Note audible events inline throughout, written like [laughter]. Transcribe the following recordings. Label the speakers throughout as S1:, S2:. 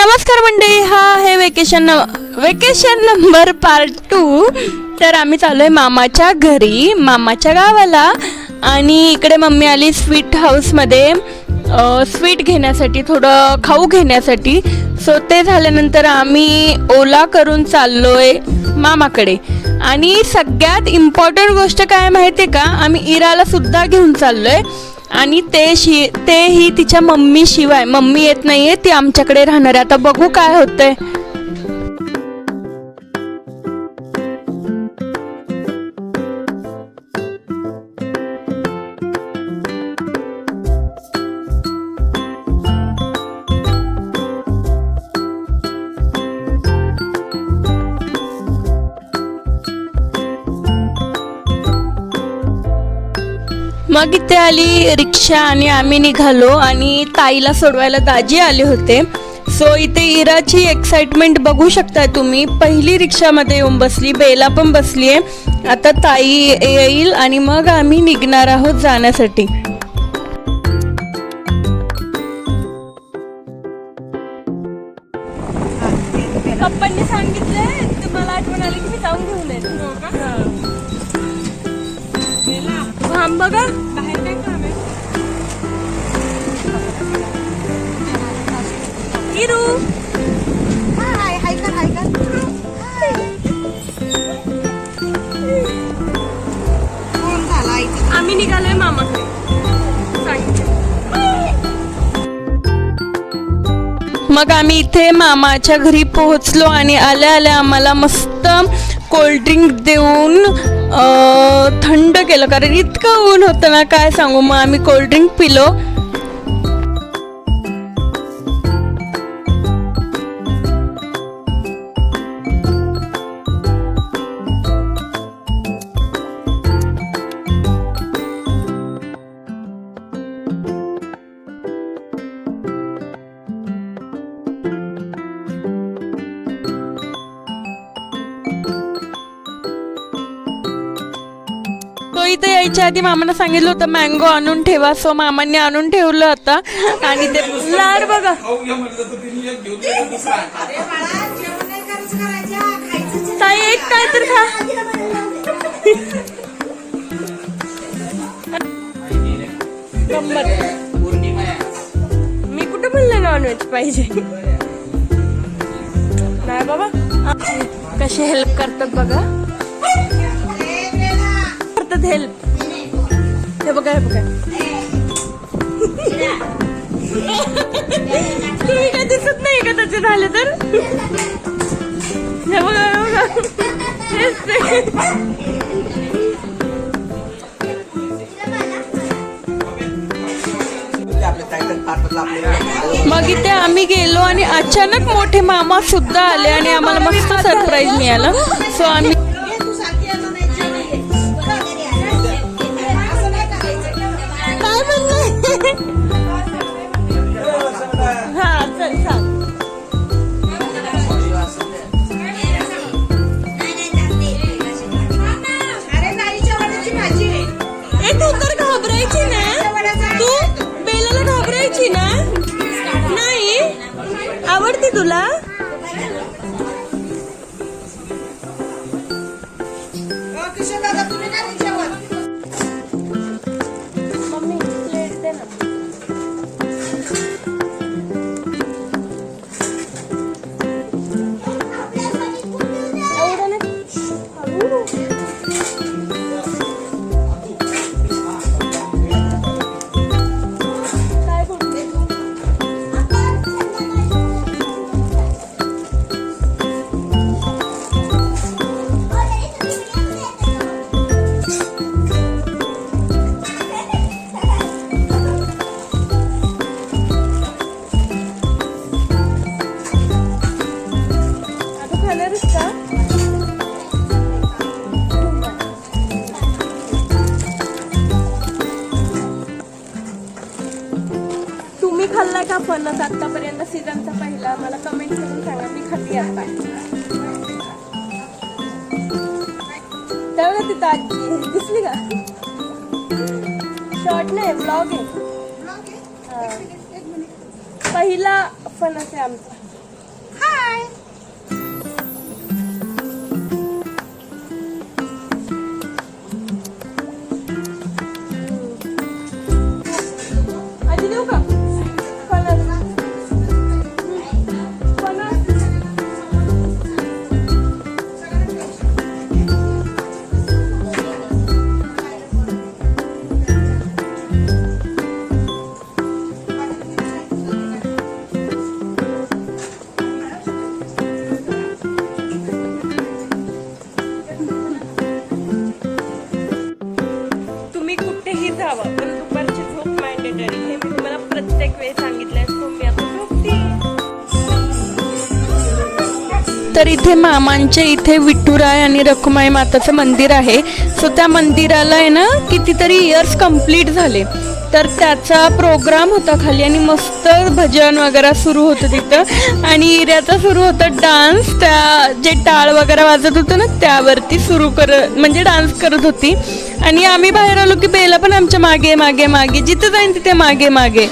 S1: नमस्कार मंडळी हा हे vacation vacation number part two तर आम्ही चालू आहे मामाच्या घरी मामाच्या गावाला. आणि इकडे मम्मी आली स्वीट हाऊसमध्ये स्वीट घेण्यासाठी थोडं खाऊ घेण्यासाठी. सो ते झाल्यानंतर आम्ही ओला करून चाललो आहे मामाकडे. आणि सगळ्यात इम्पॉर्टंट गोष्ट काय माहिती आहे का? आम्ही इराला सुद्धा घेऊन आहे आणि ते शि तेही तिच्या मम्मीशिवाय मम्मी येत नाहीये ती आमच्याकडे राहणार आहे. आता बघू काय होतंय. मग इथे आली रिक्षा आणि आम्ही निघालो आणि ताईला सोडवायला दाजी आले होते. सो इथे इराची एक्साइटमेंट बघू शकता तुम्ही. पहिली रिक्षामध्ये येऊन बसली बेला पण बसली आहे आता ताई येईल आणि मग आम्ही निघणार आहोत जाण्यासाठी. बघा.
S2: हाय हाय कर हाय कर
S1: आम्ही निघालोय मामाकडे. सांगितलं. मग आम्ही इथे मामाच्या घरी पोहोचलो आणि आल्या आल्या आम्हाला मस्त कोल्ड्रिंक देऊन थंड केलं. कारण इतकं ऊन होतं ना काय सांगू? मग आम्ही कोल्ड्रिंक पिलो. यायच्या आधी मामानं सांगितलं होतं मँगो आणून ठेवा सो मामांनी आणून ठेवलं होतं आणि ते लाड बघा. ताई एक काय तर खा. मी कुठं म्हणलं नॉनव्हेज पाहिजे? नाही बाबा. कसे हेल्प करतात बघा. करतात हेल्प हे बघा हे बघा. तुम्ही काय दिसत नाही का त्याचे झाले तर? हे बघा हे बघा. तेच ते. मग इथे आम्ही गेलो आणि अचानक मोठे मामा सुद्धा आले आणि आम्हाला मस्त सरप्राईज मिळालं. सो आम्ही কিসের দাদা তুমি না फणस आतापर्यंत सीझनचा पहिला. मला कमेंट करून सांगा मी खाल्ली आता त्यावेळेला तिथं आजी दिसली का? शॉर्ट नाही ब्लॉग आहे. पहिला फणस आहे आमचा. तुम्ही कुठेही जावं पण दुपारची झोप मॅन्डेटरी हे मी तुम्हाला प्रत्येक वेळी सांगितलं तर इथे मामांच्या इथे विठुराय आणि रखुमाई माताचं मंदिर आहे. सो त्या मंदिराला आहे ना कितीतरी इयर्स कंप्लीट झाले. तर त्याचा प्रोग्राम होता खाली आणि मस्त भजन वगैरे सुरू होतं तिथं. आणि इऱ्याचा सुरू होता डान्स. त्या जे टाळ वगैरे वाजत होतं ना त्यावरती सुरू कर म्हणजे डान्स करत होती. आणि आम्ही बाहेर आलो की बेला पण आमच्या मागे मागे मागे. जिथे जाईन तिथे मागे मागे.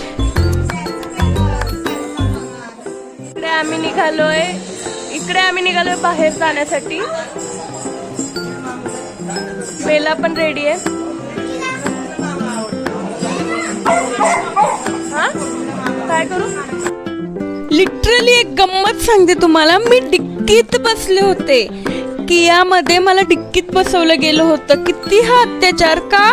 S1: इकडे आम्ही निघालोय. इकडे आम्ही निघालोय बाहेर जाण्यासाठी. बेला पण रेडी आहे. काय करू? लिटरली एक गंमत सांगते तुम्हाला. मी डिक्कीत बसले होते. कियामध्ये मला डिक्कीत बसवलं गेलं होतं. किती हा अत्याचार का?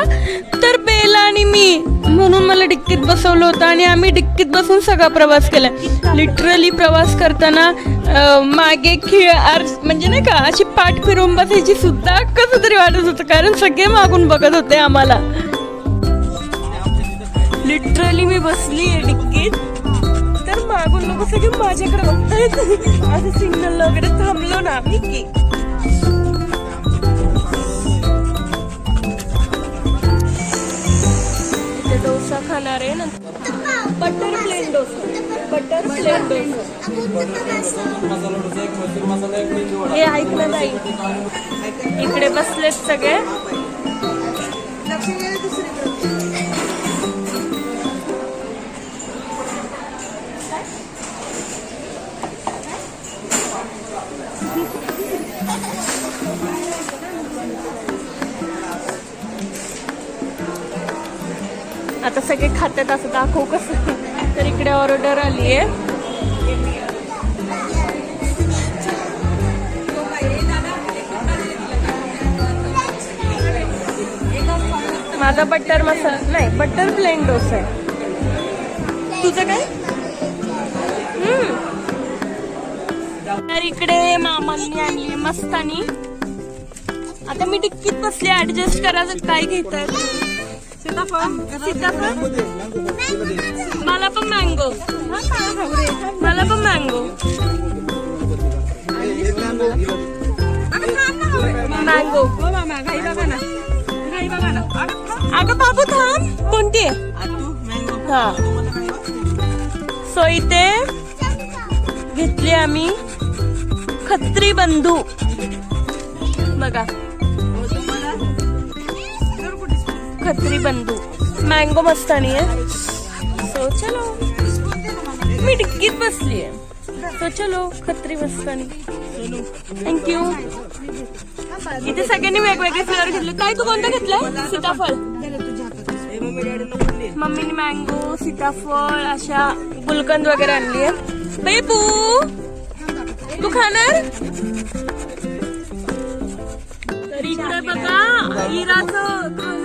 S1: तर बेला आणि मी म्हणून मला डिक्कीत बसवलं होतं आणि आम्ही डिक्कीत बसून सगळा प्रवास केला. लिटरली प्रवास करताना मागे खिळ आर म्हणजे नाही का अशी पाठ फिरून बसायची सुद्धा कसं तरी वाटत होतं. कारण सगळे मागून बघत होते आम्हाला. लिटरली मी बसली आहे डिक्कीत. तर मागून लोक सगळे माझ्याकडे बघतायत असं सिग्नल वगैरे थांबलो ना आम्ही की. डोसा खाणार आहे ना. Butter plain dosa. Butter plain dosa. हे ऐकलं नाही. इकडे बसलेत सगळे. आता सगळे खात्यात असं दाखवू कसं. तर इकडे ऑर्डर आली आहे माझा बटर मसाला नाही बटर प्लेन डोसा आहे. तुझं काय? हम्म. तर इकडे मामांनी आणली मस्तानी. आता मी डिक्कीत बसली ऍडजस्ट करायचं काय घेतात मला पण मँगो मला पण मँगो मँगो अगं बाबू थांब. कोणती आहे? हा. सो इथे. घेतली आम्ही. खत्री बंधू. बघा. खत्री बंधू. मँगो मस्तानी आहे. सो चलो. मी डिक्कीत बसली आहे. सो चलो खत्री मस्तानी. थँक्यू इथे सगळ्यांनी वेगवेगळे फ्लेवर घेतले. काय तू कोणतं घेतलंय सीताफळ. मम्मीने मँगो सीताफळ अशा गुलकंद वगैरे आणली आहे बेबू तू खाणार? तर इकडे बघा इराचं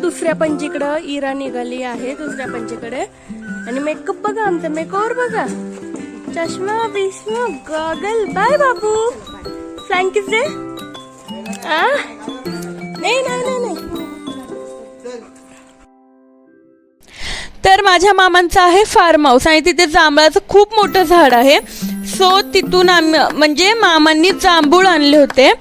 S1: दुसऱ्या पंचीकडं इरा निघाली आहे दुसऱ्या पंचीकडे आणि मेकअप बघा आमचा मेकअपवर बघा. चष्मा बिष्मा गॉगल. बाय बाबू. थँक रे नाही नाही नाही तर माझ्या मामांचं आहे फार्म हाऊस आणि तिथे जांभळाचं खूप मोठं झाड आहे. सो तिथून आम्ही म्हणजे मामांनी जांभूळ आणले होते.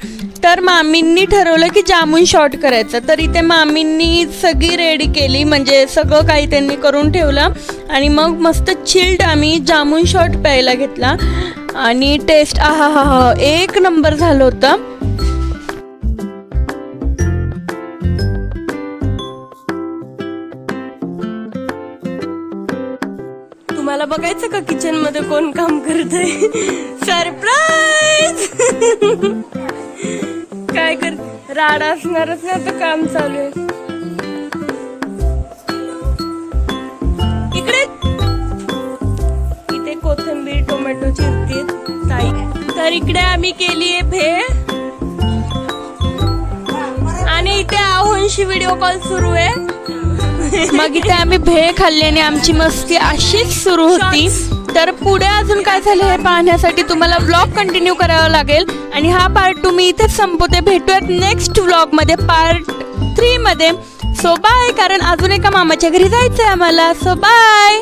S1: तर मामींनी ठरवलं की जामून शॉर्ट करायचं. तर इथे मामींनी सगळी रेडी केली म्हणजे सगळं काही त्यांनी करून ठेवलं. आणि मग मस्त चिल्ड आम्ही जामून शॉर्ट प्यायला घेतला. आणि टेस्ट आहा हा हा एक नंबर झालं होतं. बघायचं का किचनमध्ये कोण काम करत आहे सरप्राईज काय कर राड असणारच ना तर काम चालू आहे. इकडे. इथे कोथिंबीर टोमॅटो चिरते.
S3: ताई तर इकडे आम्ही केली आहे भे आणि इथे आहोंशी व्हिडिओ कॉल सुरू आहे. [laughs] मग इथे आम्ही भेळ खाल्ली आणि आमची मस्ती अशीच सुरू होती. तर पुढे अजून काय झालं हे पाहण्यासाठी तुम्हाला व्लॉग कंटिन्यू करावा लागेल. आणि हा पार्ट तुम्ही इथेच संपवते. भेटूयात नेक्स्ट व्लॉगमध्ये पार्ट थ्री मध्ये. सो बाय कारण अजून एका मामाच्या घरी जायचंय आम्हाला. So bye